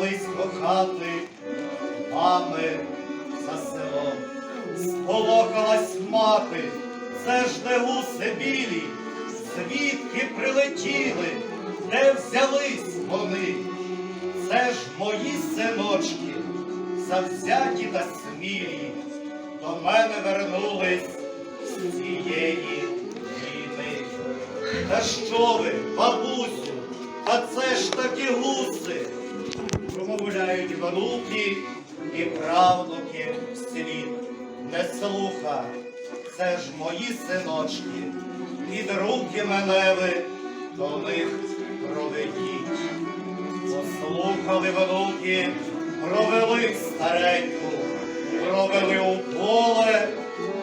близько хати, мами за селом. Сполохалась мати, це ж не гуси білі, звідки прилетіли, де взялись вони. Це ж мої синочки, завзяті та смілі, до мене вернулись з цієї війни. Та що ви, бабусю, а це ж таки гуси, промовляють внуки і правнуки вслід. Не слуха, це ж мої синочки, під руки мене ви до них проведіть. Послухали внуки, провели стареньку, провели у поле,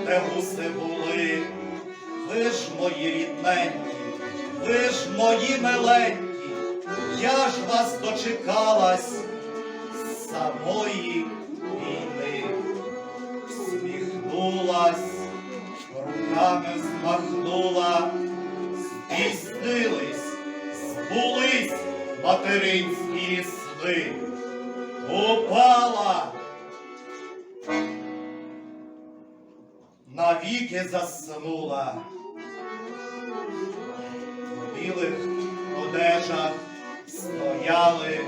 де гуси були. Ви ж мої рідненькі, ви ж мої миленькі, я ж вас дочекалась самої війни. Сміхнулась, руками змахнула, здійснились, збулись материнські сни. Упала. Навіки заснула. В білих одежах стояли